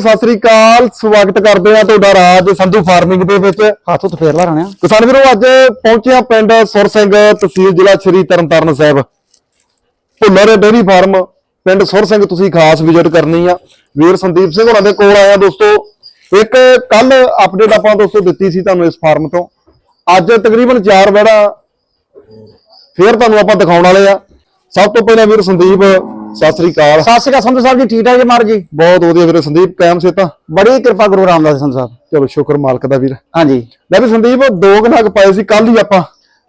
ਸਤਿ ਸ੍ਰੀ ਅਕਾਲ ਸਵਾਗਤ ਕਰਦੇ ਆ ਤੁਹਾਡਾ ਰਾਜ ਸੰਧੂ ਫਾਰਮਿੰਗ ਦੇ ਵਿੱਚ। ਹੱਥ ਉੱਤ ਫੇਰ ਲਾ ਰਣਿਆ ਕਿਸਾਨ ਵੀਰੋ ਅੱਜ ਪਹੁੰਚੇ ਆ ਪਿੰਡ ਸੁਰ ਸਿੰਘ ਤਹਿਸੀਲ ਜ਼ਿਲ੍ਹਾ ਸ਼੍ਰੀ ਤਰਨਤਾਰਨ ਸਾਹਿਬ। ਭੁੱਲਰ ਡੇਰੀ ਫਾਰਮ ਪਿੰਡ ਸੁਰ ਸਿੰਘ ਤੁਸੀਂ ਖਾਸ ਵਿਜ਼ਿਟ ਕਰਨੀ ਆ। ਵੀਰ ਸੰਦੀਪ ਸਿੰਘ ਹੋਰਾਂ ਦੇ ਕੋਲ ਆਇਆ ਦੋਸਤੋ। ਇੱਕ ਕੱਲ ਅਪਡੇਟ ਆਪਾਂ ਦੋਸਤੋ ਦਿੱਤੀ ਸੀ ਤੁਹਾਨੂੰ ਇਸ ਫਾਰਮ ਤੋਂ। ਅੱਜ ਤਕਰੀਬਨ 4 ਵੜਾ ਫੇਰ ਤੁਹਾਨੂੰ ਆਪਾਂ ਦਿਖਾਉਣ ਵਾਲੇ ਆ। ਸਭ ਤੋਂ ਪਹਿਲਾਂ ਵੀਰ ਸੰਦੀਪ ਸਤਿ ਸ੍ਰੀ ਅਕਾਲ। ਸਤਿ ਸ਼੍ਰੀ ਅਕਾਲ ਸੰਧੂ ਸਾਹਿਬ ਜੀ ਠੀਕ ਠਾਕ ਜੀ ਮਾਰ ਜੀ? ਬਹੁਤ ਵਧੀਆ ਵੀਰੇ ਸੰਦੀਪ ਕਾਇਮ ਸੇ ਤਾਂ ਬੜੀ ਕਿਰਪਾ ਗੁਰੂ ਰਾਮਦਾਸ ਸੰਧੂ ਸਾਹਿਬ। ਚਲੋ ਸ਼ੁਕਰ ਮਾਲਕ ਦਾ ਵੀਰ। ਹਾਂਜੀ। ਲੈ ਵੀ ਸੰਦੀਪ ਦੋ ਕਨਾਕ ਪਾਏ ਸੀ ਕੱਲ ਹੀ ਆਪਾਂ।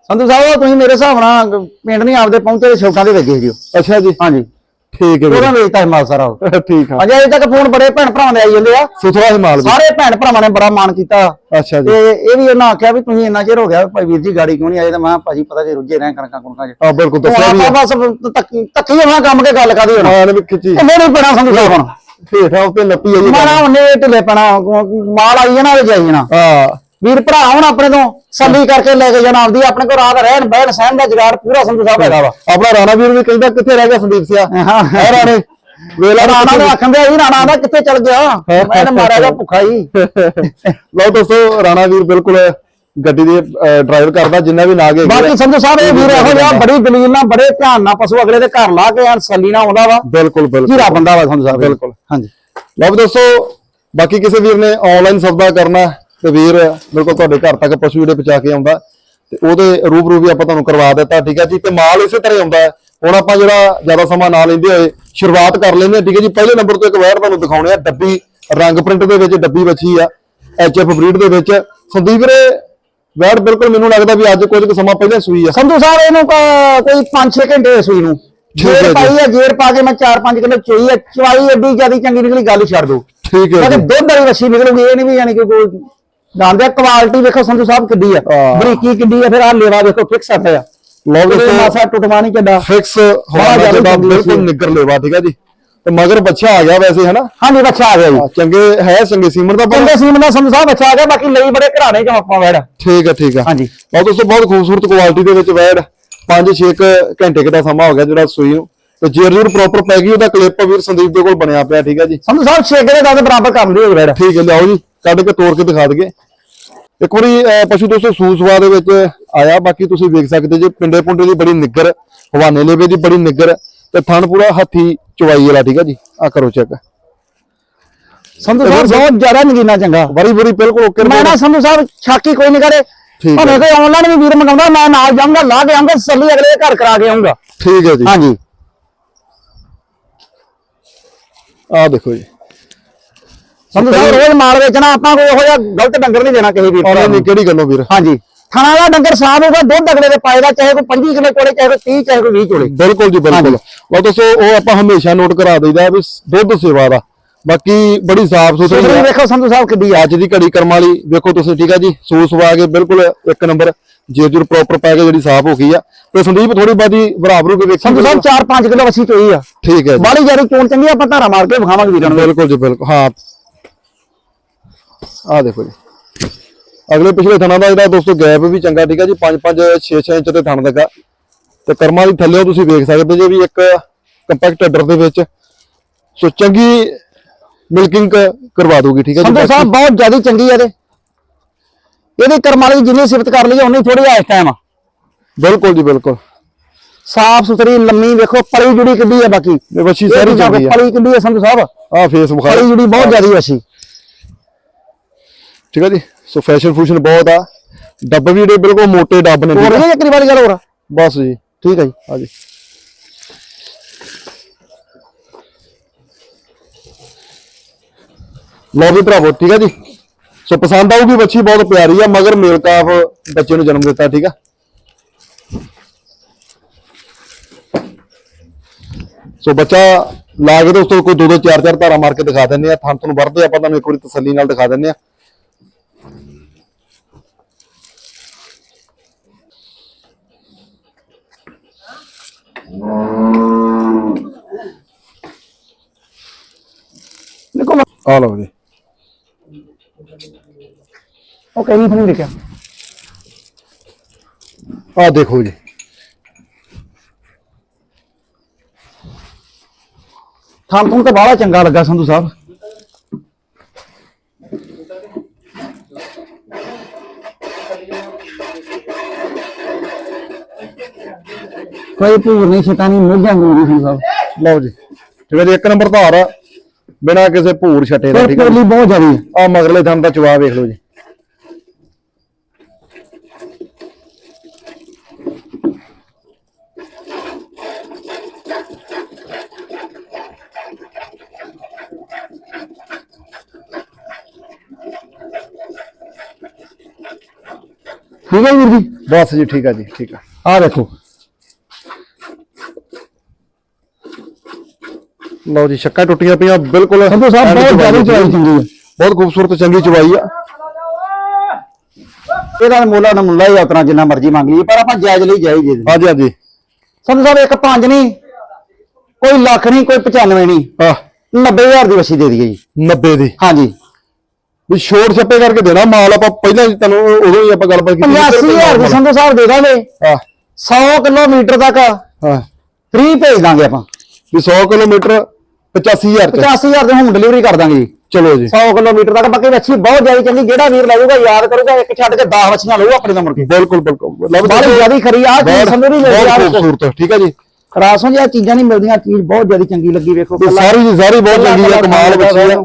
ਸੰਧੂ ਸਾਹਿਬ ਤੁਸੀਂ ਮੇਰੇ ਹਿਸਾਬ ਨਾਲ ਪਿੰਡ ਨਹੀਂ ਆਪਦੇ ਪਹੁੰਚੇ ਛੋਟਾਂ ਦੇ ਲੱਗੇ ਜੀ। ਅੱਛਾ ਜੀ। ਹਾਂਜੀ। ਠੀਕ ਹੈ ਵੀਰੇ। ਵੇਚਤਾ ਸੀ ਮਾਲ ਸਾਰਾ ਉਹ। ਠੀਕ ਆ। ਅਜੇ ਅਜੇ ਤੱਕ ਫੋਨ ਬੜੇ ਭੈਣ ਭਰਾਵਾਂ ਦੇ ਆਈ ਜਾਂਦੇ ਆ। ਸੁਥਰਾ ਹਿਮਾਲ ਵੀ। ਸਾਰੇ ਭੈਣ ਭਰਾਵਾਂ ਨੇ ਬੜਾ ਮਾਣ ਕੀਤਾ। ਅੱਛਾ ਜੀ। ਤੇ ਇਹ ਵੀ ਉਹਨਾਂ ਆਖਿਆ ਵੀ ਤੁਸੀਂ ਇੰਨਾ ਚਿਰ ਹੋ ਗਿਆ ਭਾਈ ਵੀਰ ਜੀ ਗਾੜੀ ਕਿਉਂ ਨਹੀਂ ਆਏ? ਤਾਂ ਮੈਂ ਕਿਹਾ ਭਾਜੀ ਪਤਾ ਜੇ ਰੁੱਝੇ ਰਹੇ ਕਣਕਾਂ ਕੁਣਕਾਂ ਚ। ਆ ਬਿਲਕੁਲ ਤੂੰ ਦੱਸਿਆ ਵੀ ਆਪਾਂ ਬਸ ਤੱਕੀ ਹੋਣਾ ਕੰਮ ਕੇ ਗੱਲ ਕਾਦੀ ਹੋਣਾ। ਹਾਂ ਨੇ ਵੀ ਖਿੱਚੀ। ਮੇਰੇ ਪੈਣਾ ਸੰਧੂ ਸਾਹਿਬ ਹੁਣ। ਫੇਰ ਉੱਤੇ ਨੱਪੀ ਆਈ ਮਾਰਾ ਉਹਨੇ ਢਿੱਲੇ ਪੈਣਾ। ਮਾਲ ਆਈ ਜਾਣਾ ਉਹ ਜਾਈ ਜਾਣਾ। ਹਾਂ। ਵੀਰ ਭਰਾ ਹੁਣ ਆਪਣੇ ਤੋਂ ਸੱਲੀ ਕਰਕੇ ਲੈ ਕੇ ਜਾਣਾ ਆਪਦੀ ਆਪਣੇ ਕੋਲ ਰਾਤ ਰਹਿਣ ਬਹਿਣ ਸਹਿਣ ਦਾ ਜੁਗਾੜ ਪੂਰਾ ਸੰਧੂ ਸਾਹਿਬ ਹੈਗਾ ਵਾ। ਆਪਣਾ ਰਾਣਾ ਵੀਰ ਵੀ ਕਹਿੰਦਾ ਕਿੱਥੇ ਰਹਿ ਗਿਆ ਸੰਦੀਪ ਸਿਆ? ਹਾਂ। ਰਾਣੇ? ਵੇਲਾ ਰਾਣਾ ਨੇ ਆਖਣ ਦੇ ਰਾਣਾ ਦਾ ਕਿੱਥੇ ਚਲ ਗਿਆ? ਮੈਂ ਮਾਰਿਆ ਗਿਆ ਭੁੱਖਾ ਹੀ। ਲਓ ਦੋਸਤੋ ਰਾਣਾ ਵੀਰ ਬਿਲਕੁਲ ਗੱਡੀ ਦੇ ਡਰਾਈਵ ਕਰਦਾ ਜਿੰਨਾ ਵੀ ਹੈਗੇ ਬਾਕੀ ਸੰਧੂ ਸਾਹਿਬ ਇਹ ਵੀਰ ਇਹੋ ਜਿਹਾ ਬੜੀ ਦਲੀਲ ਨਾਲ ਬੜੇ ਧਿਆਨ ਨਾਲ ਪਸ਼ੂ ਅਗਲੇ ਦੇ ਘਰ ਲਾ ਕੇ ਐਨ ਸੱਲੀ ਨਾਲ ਆਉਂਦਾ ਵਾ। ਬਿਲਕੁਲ ਬਿਲਕੁਲ। ਜੀਰਾ ਬੰਦਾ ਵਾ ਸੰਧੂ ਸਾਹਿਬ ਬਿਲਕੁਲ। ਹਾਂਜੀ। ਲਓ ਦੋਸਤੋ ਬਾਕੀ ਕਿਸੇ ਵੀਰ ਨੇ ਆਨਲਾਈਨ ਸੌਦਾ ਕਰਨਾ ਤੇ ਵੀਰ ਬਿਲਕੁਲ ਤੁਹਾਡੇ ਘਰ ਤੱਕ ਪਸ਼ੂ ਜਿਹੜੇ ਪਹੁੰਚਾ ਕੇ ਆਉਂਦਾ ਤੇ ਉਹਦੇ ਰੂਬਰੂ ਵੀ ਆਪਾਂ ਤੁਹਾਨੂੰ ਕਰਵਾ ਦਿੱਤਾ ਠੀਕ ਹੈ ਜੀ? ਤੇ ਮਾਲ ਇਸੇ ਤਰ੍ਹਾਂ ਆਉਂਦਾ ਹੈ। ਹੁਣ ਆਪਾਂ ਜਿਹੜਾ ਜ਼ਿਆਦਾ ਸਮਾਂ ਨਾ ਲੈਂਦੇ ਹੋਏ ਸ਼ੁਰੂਆਤ ਕਰ ਲੈਂਦੇ ਹਾਂ ਠੀਕ ਹੈ ਜੀ? ਪਹਿਲੇ ਨੰਬਰ ਤੋਂ ਇੱਕ ਵੈਰ ਤੁਹਾਨੂੰ ਦਿਖਾਉਣੇ ਆ ਡੱਬੀ ਰੰਗ ਪ੍ਰਿੰਟ ਦੇ ਵਿੱਚ ਡੱਬੀ ਬੱਚੀ ਆ ਐਚਐਫ ਬਰੀਡ ਦੇ ਵਿੱਚ। ਸੰਦੀਪ ਵੀਰੇ ਵੈਰ ਬਿਲਕੁਲ ਮੈਨੂੰ ਲੱਗਦਾ ਵੀ ਅੱਜ ਕੁਝ ਕੁ ਸਮਾਂ ਪਹਿਲਾਂ ਸੂਈ ਆ। ਸੰਧੂ ਸਾਹਿਬ ਇਹਨੂੰ ਕ- ਕੋਈ 5-6 ਘੰਟੇ ਹੋਏ ਸੂਈ ਨੂੰ। ਠੀਕ ਹੈ ਜੇਰ ਜੀ। ਪਾਈ ਆ ਜੇਰ ਪਾ ਕੇ ਮੈਂ 4-5 ਕਿਲੋ ਚੋਈ ਆ ਚਵਾਈ ਐਡੀ ਜਿਆਦੀ ਚੰਗੀ ਨਿਕਲੀ ਗੱਲ ਛੱਡ ਦੋ ਠੀਕ ਹੈ ਕਿਉਂਕਿ ਜੀ। ਦੁੱਧ ਵਾਲੀ ਵੱਛੀ ਨਿਕਲੂਗੀ ਇਹ ਨਹੀਂ ਵੀ ਯਾਨੀ ਕਿ ਕੋਈ ਜਾਣਦੇ ਆ ਕੁਆਲਿਟੀ ਵੇਖੋ ਸੰਧੂ ਸਾਹਿਬ ਕਿੱਡੀ ਆ। ਬਰੀਕੀ ਕਿੱਡੀ ਆ ਫਿਰ ਆ ਲੇਵਾ ਵੇਖੋ ਫਿਕਸ ਆ ਪਿਆ ਲਓ ਉਹਦੇ ਦੋਸਤੋ ਮਾਸਾ ਟੁੱਟਵਾ ਨਹੀਂ ਚੱਡਾ ਫਿਕਸ ਹੋਣਾ ਚੰਗੀ ਬਿਲਕੁਲ। ਨਿੱਗਰ ਲੈਵਾ ਠੀਕ ਹੈ ਜੀ। ਤੇ ਮਗਰ ਬੱਚਾ ਆ ਗਿਆ ਵੈਸੇ ਹਨਾ? ਹਾਂਜੀ ਬੱਚਾ ਆ ਗਿਆ ਜੀ। ਚੰਗੇ ਹੈ ਚੰਗੇ ਸੀਮਨ ਦਾ ਚੰਗੇ ਸੀਮ ਦਾ ਸੰਧੂ ਸਾਹਿਬ ਬੱਚਾ ਆ ਗਿਆ ਬਾਕੀ ਲਈ ਬੜੇ ਘਰਾਣੇ ਚ ਆਪਾਂ ਵੈੜ। ਠੀਕ ਹੈ ਠੀਕ ਹੈ ਹਾਂਜੀ। ਬਹੁਤ ਦੋਸਤੋ ਬਹੁਤ ਖੂਬਸੂਰਤ ਕੁਆਲਿਟੀ ਦੇ ਵਿੱਚ ਵੈੜ। 5-6 ਘੰਟੇ ਕੁ ਦਾ ਸਮਾਂ ਹੋ ਗਿਆ ਜਿਹੜਾ ਸੂਈ ਨੂੰ। ਤੇ ਜੇਰ ਜੂਰ ਪ੍ਰੋਪਰ ਪੈ ਗਈ ਉਹਦਾ ਕਲਿੱਪ ਵੀਰ ਸੰਦੀਪ ਦੇ ਕੋਲ ਬਣਿਆ ਪਿਆ ਠੀਕ ਹੈ ਜੀ। ਸੰਧੂ ਸਾਹਿਬ ਛੇਗੇ ਦੇ ਦਸ ਬਰਾਬਰ ਕਰ ਲਈ ਵੈੜ। ਠੀਕ ਹੈ ਲਿਆਓ ਜੀ। ਕੱਢ ਕੇ ਤੋੜ ਕੇ ਦਿਖਾ ਦਈਏ। ਇੱਕ ਵਾਰੀ ਪਸ਼ੂ ਦੋਸਤੋ ਸੂਸਵਾ ਦੇ ਵਿੱਚ ਆਇਆ। ਬਾਕੀ ਤੁਸੀਂ ਵੇਖ ਸਕਦੇ ਜੇ ਪਿੰਡੇ ਪੁੰਡੇ ਦੀ ਬੜੀ ਨਿੱਗਰ ਹਵਾਨੇ ਲੇਵੇ ਦੀ ਬੜੀ ਨਿੱਗਰ ਤੇ ਥਣ ਪੂਰਾ ਹੱਥੀ ਚਵਾਈ ਵਾਲਾ ਠੀਕ ਹੈ ਜੀ? ਆ ਕਰੋ ਚੈੱਕ ਸੰਧੂ ਸਾਹਿਬ ਬਹੁਤ ਜ਼ਿਆਦਾ ਨਗੀਨਾ ਚੰਗਾ। ਬੜੀ ਬੜੀ ਬਿਲਕੁਲ ਓਕੇ ਮੈਂ ਨਾ ਸੰਧੂ ਸਾਹਿਬ ਛਾਕੀ ਕੋਈ ਨਹੀਂ ਕਰੇ। ਠੀਕ ਹੈ। ਕੋਈ ਆਨਲਾਈਨ ਵੀ ਵੀਰ ਮੰਗਾਉਂਦਾ ਮੈਂ ਨਾਲ ਜਾਊਂਗਾ ਲਾ ਕੇ ਆਊਂਗਾ ਸੱਲੀ ਅਗਲੇ ਘਰ ਕਰਾ ਕੇ ਆਊਂਗਾ। ਠੀਕ ਹੈ ਜੀ। ਹਾਂਜੀ। ਆ ਦੇਖੋ ਜੀ। ਸੰਧੂ ਸਾਹਿਬ ਰੋਜ਼ ਮਾਲ ਵੇਚਣਾ ਆਪਾਂ ਕੋਈ ਇਹੋ ਜਿਹਾ ਗਲਤ ਡੰਗਰ ਨਹੀਂ ਦੇਣਾ ਕਿਸੇ ਵੀਰ ਭਰਾ ਨਹੀਂ ਨੂੰ। ਕਿਹੜੀ ਗੱਲੋਂ ਵੀਰ? ਹਾਂਜੀ। ਥਣਾ ਦਾ ਡੰਗਰ ਸਾਫ਼ ਹੋਊਗਾ ਦੁੱਧ ਅਗਲੇ ਦੇ ਪਾਏਗਾ ਚਾਹੇ ਕੋਈ 25 ਕਿਲੋ ਕੋਲੇ ਚਾਹੇ ਕੋਈ 30 ਚਾਹੇ ਕੋਈ 20 ਕੋਲੇ। ਬਿਲਕੁਲ ਜੀ ਬਿਲਕੁਲ। ਉਹ ਦੱਸੋ ਉਹ ਆਪਾਂ ਹਮੇਸ਼ਾ ਨੋਟ ਕਰਾ ਦਈਦਾ ਵੀ ਦੁੱਧ ਸੇਵਾ ਦਾ। ਬਾਕੀ ਬੜੀ ਸਾਫ਼ ਸੁਥਰੀ ਆ। ਵੇਖੋ ਸੰਧੂ ਸਾਹਿਬ ਕਿੱਡੀ ਅੱਜ ਦੀ ਘੜੀ ਕਰਮ ਵਾਲੀ ਵੇਖੋ ਤੁਸੀਂ ਠੀਕ ਆ ਜੀ? ਸੂਸ ਵਾ ਕੇ ਬਿਲਕੁਲ ਇੱਕ ਨੰਬਰ ਜੇਜੂਰ ਪ੍ਰੋਪਰ ਪੈ ਕੇ ਜਿਹੜੀ ਸਾਫ਼ ਹੋ ਗਈ ਆ। ਤੇ ਸੰਦੀਪ ਥੋੜੀ ਬਾਦੀ ਬਰਾਬਰ ਹੋ ਕੇ ਵੇਖੀ ਸੰਧੂ ਸਾਹਿਬ 4-5 ਕਿਲੋ ਵੱਛੀ ਚੋਈ ਆ। ਠੀਕ ਹੈ ਜੀ। ਬਾਲੀ ਜ਼ਿਆਦਾ ਚੋਣ ਚੰਗੀ ਆਪਾਂ ਧਾਰਾ ਮਾਰ ਕੇ ਵਿਖਾਵਾਂਗੇ ਵੀਰਾਂ ਨੂੰ। ਬਿਲਕੁਲ ਜੀ ਬਿਲਕੁਲ। ਹਾਂ। ਆ ਦੇਖੋ ਜੀ। ਅਗਲੇ ਪਿਛਲੇ ਥਣਾ ਦਾ ਜਿਹੜਾ ਦੋਸਤੋ ਗੈਪ ਵੀ ਚੰਗਾ ਠੀਕ ਆ ਜੀ 5 5 6 6 ਇੰਚ ਦੇ ਥਣ ਲੱਗਾ ਤੇ ਕਰਮਾਂ ਦੀ ਥੱਲੇ ਤੁਸੀਂ ਵੇਖ ਸਕਦੇ ਜੇ ਵੀ ਇੱਕ ਕੰਪੈਕਟ ਹੈਡਰ ਦੇ ਵਿੱਚ ਸੋ ਚੰਗੀ ਮਿਲਕਿੰਗ ਕਰਵਾ ਦੂਗੀ ਠੀਕ ਹੈ ਜੀ। ਸੰਧੂ ਸਾਹਿਬ ਬਹੁਤ ਜ਼ਿਆਦਾ ਚੰਗੀ ਆ ਇਹਦੇ। ਇਹਦੀ ਕਰਮ ਵਾਲੀ ਜਿੰਨੀ ਸਿਫਤ ਕਰ ਲਈ ਉਨੀ ਥੋੜੀ ਆ ਇਸ ਟਾਈਮ ਬਿਲਕੁਲ ਜੀ ਬਿਲਕੁਲ। ਸਾਫ਼ ਸੁਥਰੀ ਲੰਮੀ ਵੇਖੋ ਪਲੀ ਜੁੜੀ ਕਿੱਡੀ ਆ ਬਾਕੀ। ਇਹ ਬੱਚੀ ਸਾਰੀ ਚੰਗੀ ਆ। ਪਲੀ ਕਿੱਡੀ ਆ ਸੰਧੂ ਸਾਹਿਬ। ਆ ਫੇਸ ਪਲੀ ਜੁੜੀ ਬਹੁਤ ਜ਼ਿਆਦਾ ਵਸੀ ਠੀਕ ਹੈ ਜੀ? ਸੋ ਫੈਸ਼ਨ ਫੂਸ਼ਨ ਬਹੁਤ ਆ। ਡੱਬ ਵੀ ਜਿਹੜੇ ਬਿਲਕੁਲ ਮੋਟੇ ਡੱਬ ਨੇ ਹੋਰ ਆ? ਨਹੀਂ ਇੱਕ ਵਾਰੀ ਗੱਲ ਹੋਰ। ਆ? ਬਸ ਜੀ ਠੀਕ ਹੈ ਜੀ ਆ ਜੀ। ਲਓ ਵੀ ਭਰਾਵੋ ਠੀਕ ਹੈ ਜੀ? ਸੋ ਪਸੰਦ ਆਊਗੀ ਬੱਚੀ ਬਹੁਤ ਪਿਆਰੀ ਆ ਮਗਰ ਮੇਲ ਕਾਫ ਬੱਚੇ ਨੂੰ ਜਨਮ ਦਿੱਤਾ ਠੀਕ ਆ? ਸੋ ਬੱਚਾ ਲਾ ਕੇ ਦੋਸਤੋ ਕੋਈ ਦੋ ਦੋ ਚਾਰ ਚਾਰ ਧਾਰਾ ਮਾਰ ਕੇ ਦਿਖਾ ਦਿੰਦੇ ਆ। ਥਣ ਤੁਹਾਨੂੰ ਵਰਦੇ ਆਪਾਂ ਤੁਹਾਨੂੰ ਇੱਕ ਵਾਰੀ ਤਸੱਲੀ ਨਾਲ ਦਿਖਾ ਦਿੰਦੇ ਆ। ਦੇਖੋ ਆ ਲਓ ਜੀ। ਉਹ ਕਹੀ ਨਹੀਂ ਲਿਖਿਆ ਆ ਦੇਖੋ ਜੀ। ਥਾਂ ਤੋਂ ਤਾਂ ਬਾਹਲਾ ਚੰਗਾ ਲੱਗਾ ਸੰਧੂ ਸਾਹਿਬ। ਕੋਈ ਭੂਰ ਨਹੀਂ ਛਟਾਣੀ ਮੋਝਾਂ ਗੁਰੂ ਸਿੰਘ ਸਾਹਿਬ ਲਓ ਜੀ ਠੀਕ ਹੈ ਜੀ ਇੱਕ ਨੰਬਰ ਧਾਰ ਆ ਬਿਨਾ ਕਿਸੇ ਭੂਰ ਛਟੇ ਦਾ ਫਿਰ ਠੀਕ ਹੈ ਪੋਲੀ ਬਹੁਤ ਜ਼ਿਆਦੀ ਹੈ ਆ ਮਗਰਲੇ ਥਣ ਦਾ ਚਵਾ ਵੇਖ ਲਓ ਜੀ ਠੀਕ ਹੈ ਵੀਰ ਜੀ ਬਸ ਜੀ ਠੀਕ ਆ ਜੀ ਠੀਕ ਆ ਆ ਦੇਖੋ ਲਓ ਜੀ ਛੱਕਾਂ ਟੁੱਟੀਆਂ ਪਈਆਂ ਬਿਲਕੁਲ ਸੰਧੂ ਸਾਹਿਬ ਬਹੁਤ ਜ਼ਿਆਦਾ ਚਵਾਈ ਚੰਗੀ ਹੈ ਬਹੁਤ ਖੂਬਸੂਰਤ ਚੰਗੀ ਚਵਾਈ ਆ। ਇਹਦਾ ਮੁੱਲਾ ਨਾ ਮੁੱਲਾ ਹੀ ਉਤਰਾ ਜਿੰਨਾ ਮਰਜ਼ੀ ਮੰਗ ਲਈਏ ਪਰ ਆਪਾਂ ਜਾਇਜ਼ ਲਈ ਜਾਇਜ਼ ਦੇ ਹਾਂਜੀ ਹਾਂਜੀ। ਸੰਧੂ ਸਾਹਿਬ ਇੱਕ ਪੰਜ ਨਹੀਂ ਕੋਈ ਲੱਖ ਨਹੀਂ ਕੋਈ 95 ਨਹੀਂ ਆ 90000 ਦੀ ਵਸੀ ਦੇ ਦਈਏ ਜੀ। 90 ਦੀ। ਹਾਂਜੀ। ਵੀ ਛੋਟ ਛੱਪੇ ਕਰਕੇ ਦੇਣਾ ਮਾਲ ਆਪਾਂ ਪਹਿਲਾਂ ਹੀ ਤੁਹਾਨੂੰ ਉਦੋਂ ਹੀ ਆਪਾਂ ਗੱਲਬਾਤ ਕੀਤੀ 85000 ਦੀ ਸੰਧੂ ਸਾਹਿਬ ਦੇ ਦਾਂਗੇ। ਆ 100 ਕਿਲੋਮੀਟਰ ਤੱਕ ਹਾਂ। ਫ੍ਰੀ ਭੇਜ ਦਾਂਗੇ ਆਪਾਂ। ਵੀ 100 ਕਿਲੋਮੀਟਰ 85000 ਚ 85000 ਦੇ ਹੋਮ ਡਿਲੀਵਰੀ ਕਰ ਦਾਂਗੇ ਜੀ। ਚਲੋ ਜੀ। 100 ਕਿਲੋਮੀਟਰ ਤੱਕ ਬਾਕੀ ਵੱਛੀ ਬਹੁਤ ਜ਼ਿਆਦਾ ਚੰਗੀ ਜਿਹੜਾ ਵੀਰ ਲੈ ਜਾਊਗਾ ਯਾਦ ਕਰੂਗਾ ਇੱਕ ਛੱਡ ਕੇ 10 ਵੱਛੀਆਂ ਲਊ ਆਪਣੇ ਤੋਂ ਮੁੜ ਕੇ। ਬਿਲਕੁਲ ਬਿਲਕੁਲ। ਬਾਹਲੀ ਜ਼ਿਆਦਾ ਖਰੀ ਆ ਚੀਜ਼ ਬਹੁਤ ਸੰਧੂ ਨਹੀਂ ਮਿਲਦੀ ਬਹੁਤ ਖੂਬਸੂਰਤ ਠੀਕ ਹੈ ਜੀ। ਰਾਸੋਂ ਜਿਹਾ ਚੀਜ਼ਾਂ ਨਹੀਂ ਮਿਲਦੀਆਂ ਚੀਜ਼ ਬਹੁਤ ਜ਼ਿਆਦਾ ਚੰਗੀ ਲੱਗੀ ਵੇਖੋ ਸਾਰੀ ਦੀ ਸਾਰੀ ਬਹੁਤ ਚੰਗੀ ਆ ਕਮਾਲ ਬੱਚੀ ਆ।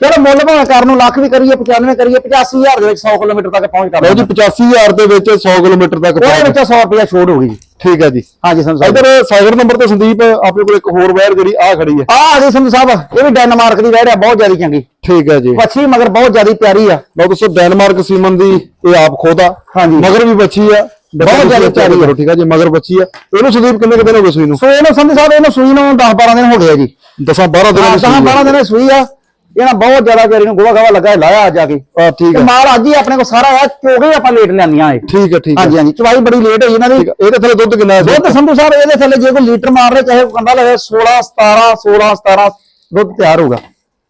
ਚਲੋ ਮੁੱਲ ਭਾਵੇਂ ਕਰਨ ਨੂੰ ਲੱਖ ਵੀ ਕਰੀਏ 95 ਕਰੀਏ 85000 ਦੇ ਵਿੱਚ 100 ਕਿਲੋਮੀਟਰ ਤੱਕ ਪਹੁੰਚ ਕਰ ਲਓ ਜੀ 85000 ਦੇ ਵਿੱਚ 100 ਕਿਲੋਮੀਟਰ ਤੱਕ ਉਹਦੇ ਪਹੁੰਚ। ਵਿੱਚ 100 ਰੁਪਏ ਛੋਟ ਹੋ ਗਈ ਜੀ। ਠੀਕ ਹੈ ਜੀ। ਹਾਂਜੀ ਸੰਧੂ ਸਾਹਿਬ। ਇਧਰ ਸਾਗਰ ਨੰਬਰ ਤੇ ਸੰਦੀਪ ਆਪਣੇ ਕੋਲ ਇੱਕ ਹੋਰ ਵਾਇਰ ਜਿਹੜੀ ਆ ਖੜੀ ਹੈ। ਆ ਆ ਗਈ ਸੰਧੂ ਸਾਹਿਬ ਇਹ ਵੀ ਡੈਨਮਾਰਕ ਦੀ ਵਹਿੜ ਆ ਬਹੁਤ ਜ਼ਿਆਦਾ ਚੰਗੀ। ਠੀਕ ਹੈ ਜੀ। ਵੱਛੀ ਮਗਰ ਬਹੁਤ ਜ਼ਿਆਦਾ ਪਿਆਰੀ ਆ। ਲਓ ਦੋਸਤੋ ਡੈਨਮਾਰਕ ਸੀਮਨ ਦੀ ਇਹ ਆਪ ਖੁਦ। ਆ ਹਾਂਜੀ। ਮਗਰ ਵੀ ਬੱਚੀ ਆ। ਬਹੁਤ ਜ਼ਿਆਦਾ ਪਿਆਰੀ ਆ। ਠੀਕ ਹੈ ਜੀ ਮਗਰ ਬੱਚੀ ਆ। ਇਹਨੂੰ ਸੰਦੀਪ ਕਿੰਨੇ ਕੁ ਦਿਨ ਹੋ ਗਏ ਸੂਈ ਨੂੰ? ਸੋ ਇਹਨੂੰ ਸੰਧੂ ਸਾਹਿਬ ਇਹਨੂੰ ਸੂਈ ਨੂੰ 10 12 ਦਿਨ ਹੋ ਗਏ ਆ ਜੀ। 10 12 ਦਿਨ ਹਾਂ 10 12 ਦਿਨ ਸੂਈ ਆ। ਇਹਨਾਂ ਬਹੁਤ ਜ਼ਿਆਦਾ ਪਿਆਰੀ ਨੂੰ ਗੋਹਾ ਗਵਾ ਲੱਗਾ ਲਾਇਆ ਆ ਜਾ ਕੇ। ਆ ਠੀਕ ਤੇ ਹੈ ਮਾਲ ਅੱਜ ਹੀ ਆਪਣੇ ਕੋਲ ਸਾਰਾ ਆ ਚੋਗੇ ਆਪਾਂ ਲੇਟ ਲੈਂਦੀਆਂ ਏ ਠੀਕ ਹੈ ਠੀਕ ਹੈ ਹਾਂਜੀ ਹਾਂਜੀ ਚਵਾਈ ਬੜੀ ਲੇਟ ਹੋਈ ਇਹਨਾਂ ਦੀ। ਠੀਕ ਹੈ ਇਹਦੇ ਥੱਲੇ ਦੁੱਧ ਕਿੰਨਾ ਹੈ ਦੁੱਧ ਸੰਧੂ ਸਾਹਿਬ ਇਹਦੇ ਥੱਲੇ ਜੇ ਕੋਈ ਲੀਟਰ ਮਾਰ ਲੈ ਚਾਹੇ ਕੰਡਾ ਲਵੇ 16 17 16 17 ਦੁੱਧ ਤਿਆਰ ਹੋਊਗਾ।